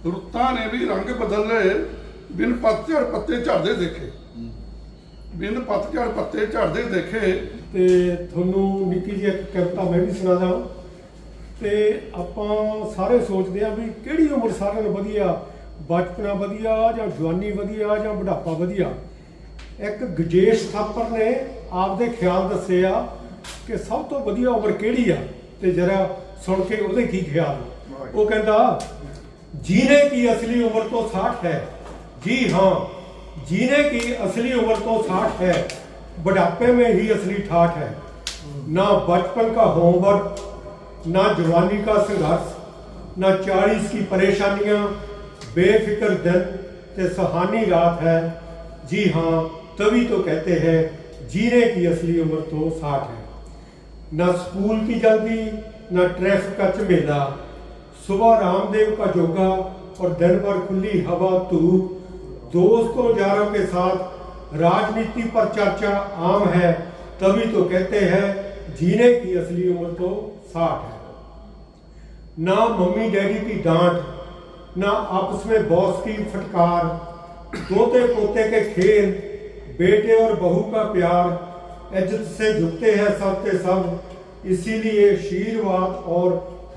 ਰੁੱਤਾਂ ਨੇ ਵੀ ਰੰਗ ਬਦਲ ਲਏ ਬਿਨ ਪੱਤਝੜ ਪੱਤੇ ਝੜਦੇ ਦੇਖੇ। ਬਿਨ ਪਤਝੜ ਪੱਤੇ ਝੜਦੇ ਦੇਖੇ। ਤੇ ਤੁਹਾਨੂੰ ਨਿੱਕੀ ਜਿਹੀ ਇੱਕ ਕਵਿਤਾ ਮੈਂ ਵੀ ਸੁਣਾ ਦਾਂ ਤੇ ਆਪਾਂ ਸਾਰੇ ਸੋਚਦੇ ਆ ਵੀ ਕਿਹੜੀ ਉਮਰ ਸਾਰਿਆਂ ਨੂੰ ਵਧੀਆ? ਬਚਪਨਾ ਵਧੀਆ ਜਾਂ ਜਵਾਨੀ ਵਧੀਆ ਜਾਂ ਬੁਢਾਪਾ ਵਧੀਆ? ਇੱਕ ਗਜੇਸ਼ ਥਾਪਰ ਨੇ ਆਪਦੇ ਖਿਆਲ ਦੱਸੇ ਆ ਕਿ ਸਭ ਤੋਂ ਵਧੀਆ ਉਮਰ ਕਿਹੜੀ ਆ? ਤੇ ਜਰਾ ਸੁਣ ਕੇ ਉਹਦੇ ਕੀ ਖਿਆਲ? ਉਹ ਕਹਿੰਦਾ جینے کی اصلی عمر تو ساٹھ ہے۔ جی ہاں جینے کی اصلی عمر تو ساٹھ ہے۔ بڑھاپے میں ہی اصلی ٹھاٹ ہے۔ نہ بچپن کا ہوم ورک، نہ جوانی کا سنگھرش نہ چالیس کی پریشانیاں، بے فکر دل تے سہانی رات ہے۔ جی ہاں تبھی تو کہتے ہیں جینے کی اصلی عمر تو ساٹھ ہے۔ نہ سکول کی جلدی، نہ ٹریفک کا چمیلا۔ صبح رام دیو کا جوگا اور دن پر کھلی ہوا دھوپ۔ دوستوں، یاروں کے ساتھ راجنیتی پر چرچا عام ہے، تبھی تو کہتے ہیں جینے کی اصلی عمر تو ساٹھ ہے۔ نہ ممی ڈیڈی کی ڈانٹ، نہ آپس میں باس کی فٹکار دوتے پوتے کے کھیل، بیٹے اور بہو کا پیار۔ عجت سے جھکتے ہیں سب کے سب، اسی لیے شیرواد اور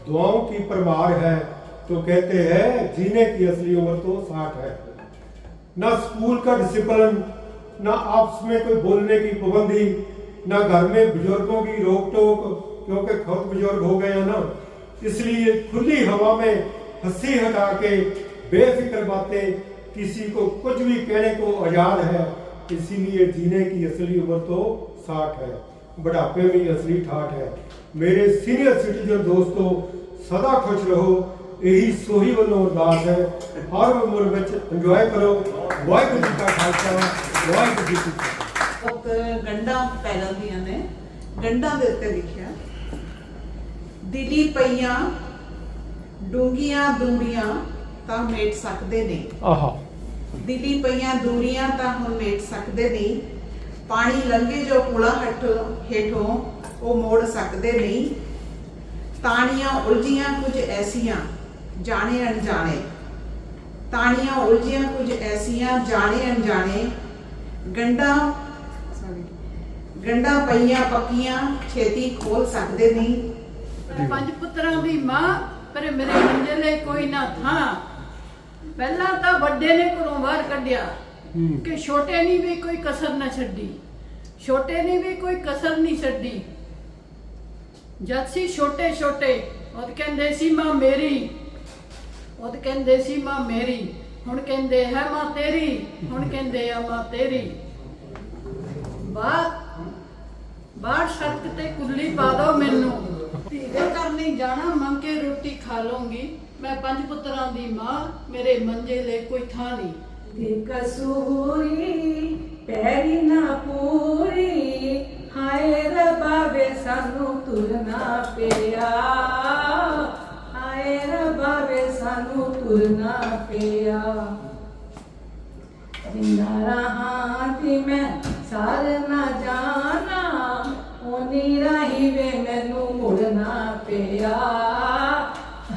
دعاؤں کی پرمار ہے۔ تو کہتے ہیں، جینے کی اصلی عمر تو ساٹھ ہے۔ نہ سکول کا ڈسپلن نہ آپس میں کوئی بولنے کی پابندی، نہ گھر میں بزرگوں کی روک ٹوک، کیونکہ خود بزرگ ہو گئے ہیں نا۔ اس لیے کھلی ہوا میں ہنسی ہٹا کے بے فکر باتیں کسی کو کچھ بھی کہنے کو آزاد ہے۔ اسی لیے جینے کی اصلی عمر تو ساٹھ ہے۔ بڑھاپے میں اصلی ٹھاٹ ہے۔ ਮੇਰੇ ਸੀਨੀਅਰ ਸਿਟੀਜ਼ਨ ਦੋਸਤੋ ਸਦਾ ਖੁਸ਼ ਰਹੋ ਇਹੀ ਸੋਹੀ ਵੱਲੋਂ ਅਰਦਾਸ ਹੈ। ਹਰ ਉਮਰ ਵਿੱਚ ਇੰਜੋਏ ਕਰੋ। ਵਾਹਿਗੁਰੂ ਜੀ ਕਾ ਖਾਲਸਾ ਵਾਹਿਗੁਰੂ ਜੀ ਕੀ ਫਤਿਹ। ਗੰਡਾ ਪੈਰਾਂ ਦੀਆਂ ਨੇ। ਗੰਡਾ ਦੇ ਉੱਤੇ ਲਿਖਿਆ ਦਿਲੀ ਪਈਆਂ ਡੂੰਗੀਆਂ ਦੂਰੀਆਂ ਤਾਂ ਮੇਟ ਸਕਦੇ ਨੇ। ਆਹਾ। ਦਿਲੀ ਪਈਆਂ ਦੂਰੀਆਂ ਤਾਂ ਹੁਣ ਮੇਟ ਸਕਦੇ ਨਹੀਂ। ਪਾਣੀ ਲੰਘੇ ਜੋ ਕੂਲਾ ਹੱਟ ਹੇਠੋਂ ਉਹ ਮੋੜ ਸਕਦੇ ਨਹੀਂ। ਤਾਣੀਆਂ ਉਲਝੀਆਂ ਕੁਝ ਐਸੀਆਂ ਜਾਣੇ ਅਣਜਾਣੇ। ਤਾਣੀਆਂ ਉਲਝੀਆਂ ਕੁਝ ਐਸੀਆਂ ਜਾਣੇ ਅਣਜਾਣੇ। ਗੰਡਾ ਗੰਡਾ ਪਈਆਂ ਪੱਕੀਆਂ ਛੇਤੀ ਖੋਲ ਸਕਦੇ ਨਹੀਂ। ਪੰਜ ਪੁੱਤਰਾਂ ਦੀ ਮਾਂ ਪਰ ਮੇਰੇ ਮੰਜੇ ਲਈ ਕੋਈ ਨਾ ਥਾਂ। ਪਹਿਲਾਂ ਤਾਂ ਵੱਡੇ ਨੇ ਘਰੋਂ ਬਾਹਰ ਕੱਢਿਆ। ਕਿ ਛੋਟੇ ਨੇ ਵੀ ਕੋਈ ਕਸਰ ਨਾ ਛੱਡੀ। ਛੋਟੇ ਨੇ ਵੀ ਕੋਈ ਕਸਰ ਨਹੀਂ ਛੱਡੀ। ਜਦ ਸੀ ਛੋਟੇ ਛੋਟੇ, ਉਹ ਕਹਿੰਦੇ ਸੀ ਮਾਂ ਮੇਰੀ, ਉਹ ਕਹਿੰਦੇ ਸੀ ਮਾਂ ਮੇਰੀ, ਹੁਣ ਕਹਿੰਦੇ ਹੈ ਮਾਂ ਤੇਰੀ, ਹੁਣ ਕਹਿੰਦੇ ਆ ਮਾਂ ਤੇਰੀ। ਬਾਤ ਬਾਹਰ ਸੜਕ ਤੇ ਕੁੱਲੀ ਪਾ ਦੋ ਮੈਨੂੰ। ਧੀਰੇ ਕਰਨੀ ਜਾਣਾ ਮੰਗ ਕੇ ਰੋਟੀ ਖਾ ਲਵਾਂਗੀ ਮੈਂ ਪੰਜ ਪੁੱਤਰਾਂ ਦੀ ਮਾਂ, ਮੇਰੇ ਮੰਜੇ ਲਈ ਕੋਈ ਥਾਂ ਨਹੀਂ। ਦੀ ਕਸੂਰੀ ਪੈਰੀ ਨਾ ਪੂਰੀ ਹਾਏ ਰੱਬਾ ਵੇ ਸਾਨੂੰ ਤੁਰਨਾ ਪਿਆ। ਹਾਏ ਰੱਬਾ ਵੇ ਸਾਨੂੰ ਤੁਰਨਾ ਪਿਆ। ਜਿੰਦਾ ਰਹਾ ਤੇ ਮੈਂ ਸਾਰ ਨਾ ਜਾਣਾ ਹੋਨੀ ਰਾਹੀ ਵੇ ਮੈਨੂੰ ਮੁੜਨਾ ਪਿਆ।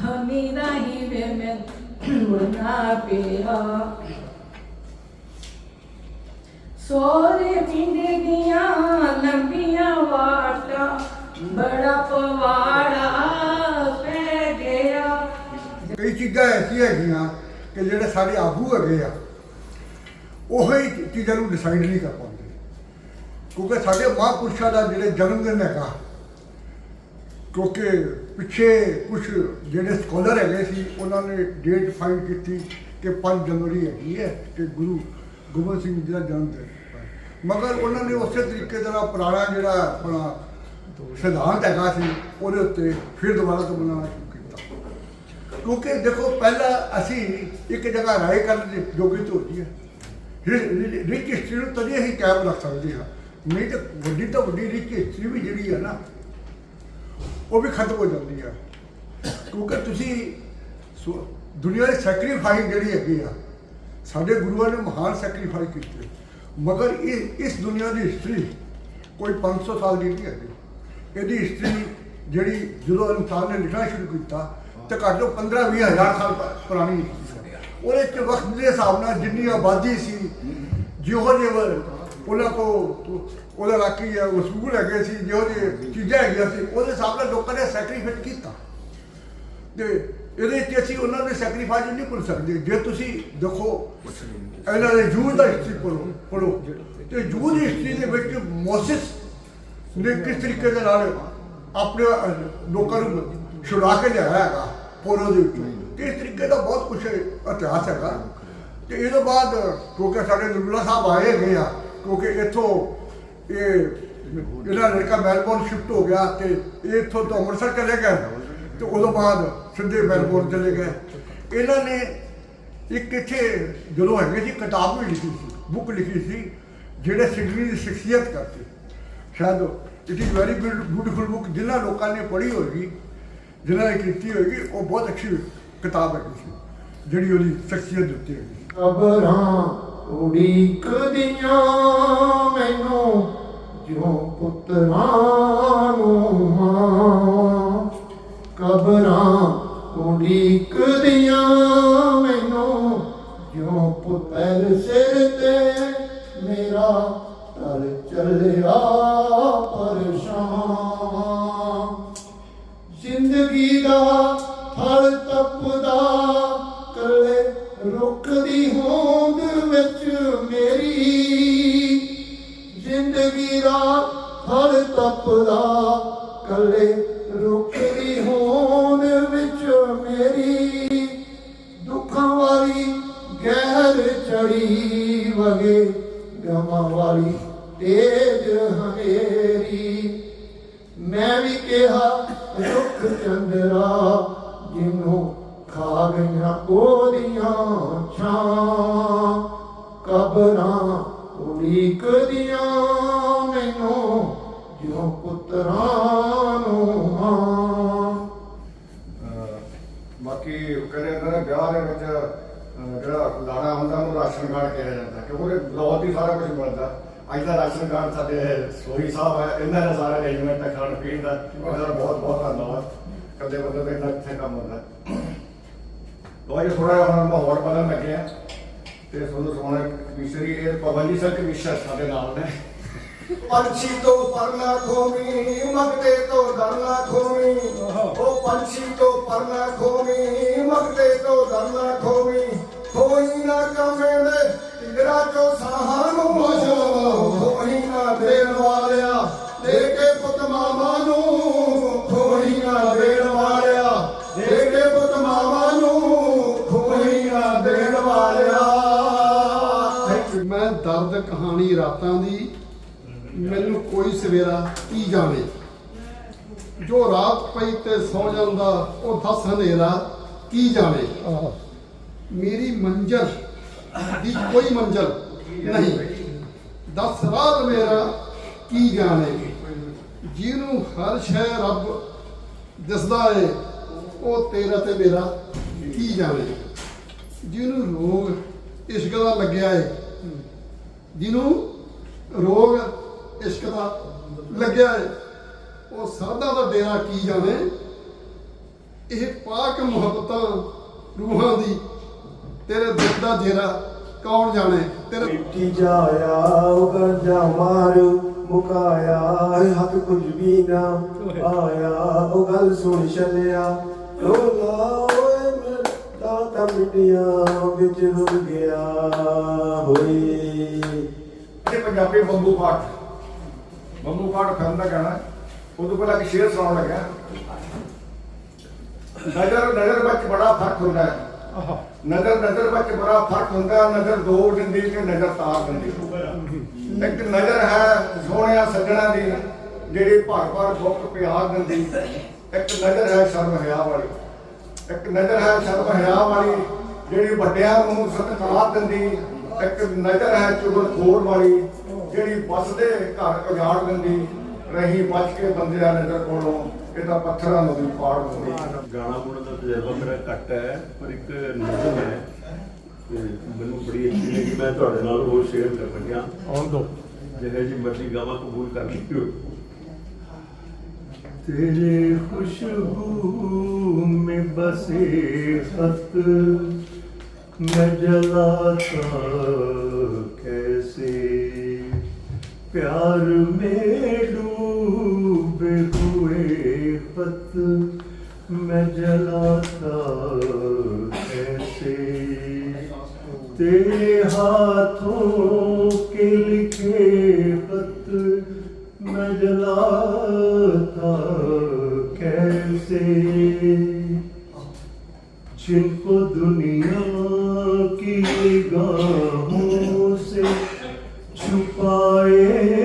ਹੋਨੀ ਰਾਹੀ ਵੇ ਮੈਨੂੰ ਮੁੜਨਾ ਪਿਆ। ਸੋਰੇ ਪਿੰਡ ਲੰਬੀਆਂ ਵਾਟਾਂ, ਬੜਾ ਪਵਾੜਾ ਪੈ ਗਿਆ। ਕਈ ਚੀਜ਼ਾਂ ਐਸੀਆਂ ਹੈਗੀਆਂ ਕਿ ਜਿਹੜੇ ਸਾਡੇ ਆਗੂ ਹੈਗੇ ਆ, ਉਹ ਹੀ ਚੀਜ਼ਾਂ ਨੂੰ ਡਿਸਾਈਡ ਨਹੀਂ ਕਰ ਪਾਉਂਦੇ। ਕਿਉਂਕਿ ਸਾਡੇ ਮਹਾਂਪੁਰਸ਼ਾਂ ਦਾ ਜਿਹੜੇ ਜਨਮ ਦਿਨ ਹੈਗਾ, ਕਿਉਂਕਿ ਪਿੱਛੇ ਕੁਝ ਜਿਹੜੇ ਸਕਾਲਰ ਹੈਗੇ ਸੀ, ਉਹਨਾਂ ਨੇ ਡੇਟ ਫਾਈਂਡ ਕੀਤੀ ਕਿ 5 ਜਨਵਰੀ ਹੈਗੀ ਹੈ ਕਿ ਗੁਰੂ ਗੋਬਿੰਦ ਸਿੰਘ ਜੀ ਦਾ ਜਨਮ ਦਿਨ ਮਗਰ ਉਹਨਾਂ ਨੇ ਉਸੇ ਤਰੀਕੇ ਦਾ ਪੁਰਾਣਾ ਜਿਹੜਾ ਆਪਣਾ ਸਿਧਾਂਤ ਹੈਗਾ ਸੀ, ਉਹਦੇ ਉੱਤੇ ਫਿਰ ਦੁਬਾਰਾ ਤੋਂ ਬਣਾਉਣਾ ਸ਼ੁਰੂ ਕੀਤਾ। ਕਿਉਂਕਿ ਦੇਖੋ, ਪਹਿਲਾਂ ਅਸੀਂ ਇੱਕ ਜਗ੍ਹਾ ਰਾਏ ਕਰਨ ਦੀ ਜੋਗੀ ਤੋਂ ਹੁੰਦੀ ਹੈ। ਰਿਚ ਹਿਸਟਰੀ ਨੂੰ ਤਦੇ ਅਸੀਂ ਕਾਇਮ ਰੱਖ ਸਕਦੇ ਹਾਂ। ਨਹੀਂ ਤਾਂ ਵੱਡੀ ਤੋਂ ਵੱਡੀ ਰਿਚ ਹਿਸਟਰੀ ਵੀ ਜਿਹੜੀ ਹੈ ਨਾ, ਉਹ ਵੀ ਖਤਮ ਹੋ ਜਾਂਦੀ ਹੈ। ਕਿਉਂਕਿ ਤੁਸੀਂ ਸੋ- ਦੁਨੀਆ ਦੀ ਸੈਕਰੀਫਾਈਸ ਜਿਹੜੀ ਹੈਗੀ ਆ, ਸਾਡੇ ਗੁਰੂਆਂ ਨੇ ਮਹਾਨ ਸੈਕਰੀਫਾਈਸ ਕੀਤੇ ਮਗਰ ਇਹ ਇਸ ਦੁਨੀਆ ਦੀ ਹਿਸਟਰੀ ਕੋਈ 500 ਸਾਲ ਦੀ ਨਹੀਂ ਹੈਗੀ। ਇਹਦੀ ਹਿਸਟਰੀ ਜਿਹੜੀ ਜਦੋਂ ਇਨਸਾਨ ਨੇ ਲਿਖਣਾ ਸ਼ੁਰੂ ਕੀਤਾ ਤੇ ਘੱਟੋ ਤੋਂ 15 20 ਹਜ਼ਾਰ ਸਾਲ ਪੁਰਾਣੀ ਹਿਸਟਰੀ ਉਹਦੇ ਚ ਵਕਤ ਦੇ ਹਿਸਾਬ ਨਾਲ ਜਿੰਨੀ ਆਬਾਦੀ ਸੀ, ਜਿਹੋ ਜਿਹੇ ਉਹਨਾਂ ਤੋਂ ਉਹਦਾ ਇਲਾਕੀ ਆ ਉਹ ਹੈਗੇ ਸੀ, ਜਿਹੋ ਜਿਹੇ ਚੀਜ਼ਾਂ ਹੈਗੀਆਂ ਸੀ, ਉਹਦੇ ਹਿਸਾਬ ਨਾਲ ਲੋਕਾਂ ਨੇ ਸੈਕਰੀਫਾਈਸ ਕੀਤਾ। ਤੇ ਇਹਦੇ 'ਚ ਅਸੀਂ ਉਹਨਾਂ ਦੇ ਸੈਕਰੀਫਾਈਸ ਨਹੀਂ ਭੁੱਲ ਸਕਦੇ। ਜੇ ਤੁਸੀਂ ਦੇਖੋ ਇਹਨਾਂ ਦੇ ਜੂਦ ਦਾ ਹਿਸਟਰੀ ਪੜੋ ਪੜੋ ਤੇ ਜੂਦ ਦੀ ਹਿਸਟਰੀ ਦੇ ਵਿੱਚ ਮੋਸਿਸ ਨੇ ਕਿਸ ਤਰੀਕੇ ਦੇ ਨਾਲ ਆਪਣੇ ਲੋਕਾਂ ਨੂੰ ਛੁਡਾ ਕੇ ਲਿਆਇਆ ਹੈਗਾ ਪੋਰੋ ਦੇ ਵਿੱਚੋਂ। ਇਸ ਤਰੀਕੇ ਦਾ ਬਹੁਤ ਕੁਝ ਇਤਿਹਾਸ ਹੈਗਾ। ਤੇ ਇਹ ਤੋਂ ਬਾਅਦ ਕਿਉਂਕਿ ਸਾਡੇ ਨਰੂਲਾ ਸਾਹਿਬ ਆਏ ਗਏ ਆ, ਕਿਉਂਕਿ ਇੱਥੋਂ ਇਹ ਇਹਦਾ ਲੜਕਾ ਮੈਲਬੌਰਨ ਸ਼ਿਫਟ ਹੋ ਗਿਆ ਤੇ ਇਹ ਇੱਥੋਂ ਤੋਂ ਅੰਮ੍ਰਿਤਸਰ ਚਲੇ ਗਏ। ਤੇ ਉਦੋਂ ਬਾਅਦ ਸਿੱਧੇ ਮੈਲਬੌਰਨ ਚਲੇ ਗਏ। ਇਹਨਾਂ ਨੇ ਇੱਕ ਇੱਥੇ ਜਦੋਂ ਹੈਗੇ ਸੀ, ਕਿਤਾਬ ਵੀ ਲਿਖੀ ਸੀ ਬੁੱਕ ਲਿਖੀ ਸੀ, ਜਿਹੜੇ ਸਿਡਨੀ ਦੀ ਸ਼ਖਸੀਅਤ ਕਰਦੇ। ਸ਼ਾਇਦ it is very beautiful book ਜਿਨ੍ਹਾਂ ਲੋਕਾਂ ਨੇ ਪੜ੍ਹੀ ਹੋਏਗੀ ਜਿਨ੍ਹਾਂ ਨੇ ਕੀਤੀ ਹੋਏਗੀ, ਉਹ ਬਹੁਤ ਅੱਛੀ ਕਿਤਾਬ ਹੈ ਸੀ, ਜਿਹੜੀ ਉਹਦੀ ਸ਼ਖਸੀਅਤ ਦਿੱਤੀ ਉੱਤੇ ਹੈਗੀ ਕਬਰਾਂ ਉਡੀਕਦੀਆਂ ਮੈਨੂੰ, ਜਿਉਂ ਪੁੱਤਰਾਂ ਨੂੰ ਮਾਂ ਕਬਰਾਂ ਉਡੀਕਦੀਆਂ ਜਿਉਂ ਪੁੱਤਰ ਸਿਰ ਤੇ ਮੇਰਾ ਤਰ ਚੱਲਿਆ। ਇਹਨਾਂ ਦੇ ਵਿੱਚ ਜਿਹੜਾ ਲਾਣਾ ਹੁੰਦਾ, ਉਹਨੂੰ ਰਾਸ਼ਨ ਕਾਰਡ ਕਿਹਾ ਜਾਂਦਾ ਕਿਉਂਕਿ ਉਹਦੇ ਹੀ ਸਾਰਾ ਕੁਝ ਮਿਲਦਾ ਅੱਜ ਦਾ ਰਾਸ਼ਨ ਕਾਰਡ ਸਾਡੇ ਸੋਹੀ ਸਾਹਿਬ ਹੈ, ਇਹਨਾਂ ਦਾ ਸਾਰਾ ਅਰੇਂਜਮੈਂਟ ਹੈ, ਖਾਣ ਪੀਣ ਦਾ। ਇਹਨਾਂ ਦਾ ਬਹੁਤ ਬਹੁਤ ਧੰਨਵਾਦ। ਕਦੇ ਬੰਦੇ ਤੇ ਇੰਨਾ ਇੱਥੇ ਕੰਮ ਹੁੰਦਾ ਲੋ ਇਹ ਥੋੜਾ ਹੁਣ ਮਾਹੌਲ ਬਦਲਣ ਲੱਗਿਆ ਤੇ ਤੁਹਾਨੂੰ ਸੁਣਾਉਣਾ ਕਮਿਸ਼ਨਰੀ, ਇਹ ਪਵਨਜੀ ਸਰ ਕਮਿਸ਼ਨਰ ਸਾਡੇ ਨਾਲ ਨੇ। ਪੰਛੀ ਤੋਂ ਪਰਨਾ ਖੋਮੀ ਮਗਤੇ ਤੋਂ ਦਰਨਾ ਖੋਮੀ ਉਹ ਪੰਛੀ ਤੋਂ ਪਰਨਾ ਖੋਮੀ ਮਗਤੇ ਤੋਂ ਦਰਨਾ ਖੋਮੀ ਕੋਈ ਨਾ ਕਮੇ ਦੇ ਟਿਗਰਾ ਚੋਂ ਸਾਹਾਂ ਨੂੰ। ਕੋਈ ਨਾ ਦੇਣ ਵਾਲਿਆ ਦੇ ਕੇ ਪੁੱਤ ਮਾਮਾ ਨੂੰ। ਕੋਈ ਨਾ ਦੇਣ ਵਾਲਿਆ ਦੇ ਕੇ ਪੁੱਤ ਮਾਮਾ ਨੂੰ। ਕੋਈ ਨਾ ਦੇਣ ਵਾਲਿਆ। ਮੈਂ ਦਰਦ ਕਹਾਣੀ ਰਾਤਾਂ ਦੀ ਮੈਨੂੰ ਕੋਈ ਸਵੇਰਾ ਕੀ ਜਾਣੇ ਜੋ ਰਾਤ ਪਈ ਤੇ ਸੌ ਜਾਂਦਾ ਉਹ ਦਸ ਹਨੇਰਾ ਕੀ ਜਾਣੇ ਮੇਰੀ ਮੰਜ਼ਲ ਦੀ ਕੋਈ ਮੰਜ਼ਲ ਨਹੀਂ। ਦਸ ਰਾਤ ਮੇਰਾ ਕੀ ਜਾਣੇ? ਜਿਹਨੂੰ ਹਰ ਸ਼ੈ ਰੱਬ ਦਿਸਦਾ ਏ ਉਹ ਤੇਰਾ ਤੇ ਮੇਰਾ ਕੀ ਜਾਣੇ? ਜਿਹਨੂੰ ਰੋਗ ਇਸ਼ਕ ਦਾ ਲੱਗਿਆ ਏ ਜਿਹਨੂੰ ਰੋਗ ਇਸ਼ਕ ਦਾ ਲੱਗਿਆ ਏ ਉਹ ਸਾਦਾ ਦਾ ਡੇਰਾ ਕੀ ਜਾਣੇ? ਇਹ ਪਾਕ ਮੁਹੱਬਤਾਂ ਰੂਹਾਂ ਦੀ ਤੇਰੇ ਦਿਲ ਦਾ ਜੇਰਾ ਕੌਣ ਜਾਣੇ? ਤੇਰੇ ਮਿੱਟੀ ਜਾਇਆ ਉਹ ਗੰਜਾ ਮਾਰੂ ਮੁਕਾਇਆ ਹੱਥ ਕੁਝ ਵੀ ਨਾ ਆਇਆ। ਉਹ ਗੱਲ ਸੁਣ ਛਲਿਆ ਰੋਲਾ ਓਏ ਮੇਰਾ ਤਾਂ ਮਿੱਟੀਆਂ ਵਿੱਚ ਰੁਲ ਗਿਆ ਹੋਏ। ਇਹ ਪੰਜਾਬੀ ਬੰਬੂ ਪਾਠ। ਬੰਬੂ ਪਾਠ ਫਿਲਮ ਦਾ ਗਾਣਾ। ਉਦੋਂ ਪਹਿਲਾਂ ਇੱਕ ਸ਼ੇਰ ਸੁਣਾਉਣ ਲੱਗਾ ਨਜ਼ਰ ਨਜ਼ਰ ਵਿੱਚ ਬੜਾ ਫ਼ਰਕ ਹੁੰਦਾ ਹੈ। ਨਜ਼ਰ ਨਜ਼ਰ ਵਿੱਚ ਬੜਾ ਫ਼ਰਕ ਹੁੰਦਾ ਨਜ਼ਰ ਦੋ ਦਿੰਦੀ ਤੇ ਨਜ਼ਰ ਤਾਰ ਦਿੰਦੀ ਇੱਕ ਨਜ਼ਰ ਹੈ ਸੋਹਣਿਆ ਸੱਜਣਾ ਦੀ ਜਿਹੜੀ ਭਰ ਭਰ ਬੁੱਕ ਪਿਆਰ ਦਿੰਦੀ। ਇੱਕ ਨਜ਼ਰ ਹੈ ਸ਼ਰਮ ਹਿਆ ਵਾਲੀ। ਇੱਕ ਨਜ਼ਰ ਹੈ ਸ਼ਰਮ ਹਿਆ ਵਾਲੀ ਜਿਹੜੀ ਵੱਡਿਆਂ ਨੂੰ ਸਤਿਕਾਰ ਦਿੰਦੀ। ਇੱਕ ਨਜ਼ਰ ਹੈ ਚੁਗਲ ਖੋਰ ਵਾਲੀ। ਜਿਹੜੀ ਵਸਦੇ ਘਰ ਉਜਾੜ ਦਿੰਦੀ ਰਹੀ ਬਚ ਕੇ ਬੰਦਿਆ ਨਜ਼ਰ ਕੋਲੋਂ ਇਹ ਤਾਂ ਪੱਥਰਾਂ ਨੂੰ ਵੀ ਪਾੜ ਦਿੰਦੀ। ਗਾਣਾ ਗੁਣ ਦਾ ਤਜਰਬਾ ਮੇਰਾ ਘੱਟ ਹੈ ਪਰ ਇੱਕ ਨਜ਼ਮ ਹੈ ਮੈਨੂੰ ਬੜੀ ਅੱਛੀ ਲੱਗੀ ਮੈਂ ਤੁਹਾਡੇ ਨਾਲ ਉਹ ਸ਼ੇਅਰ ਕਰ ਲੱਗਿਆ। ਆਉਣ ਦੋ। ਜਿਹੇ ਜੀ ਮਰਜ਼ੀ ਗਾਵਾ ਕਬੂਲ ਕਰ ਲਿਓ। ਤੇਰੇ ਖੁਸ਼ਬੂ ਮੇ ਬਸੇ ਖਤ ਮੈਂ ਜਲਾਤਾ प्यार में डूबे हुए पत मैं जलाता ऐसे तेरे हाथों के लिखे पत मैं जलाता कैसे Yahweh.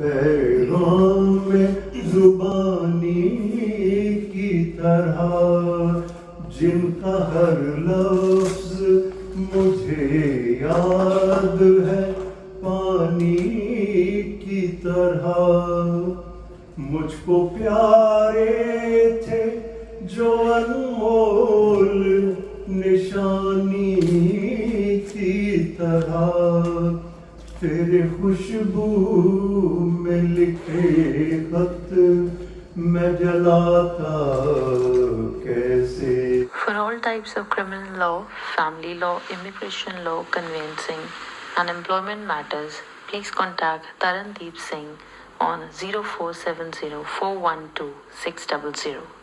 Peygamber immigration law conveyancing unemployment matters, please contact Tarandeep Singh on 0470 412 600.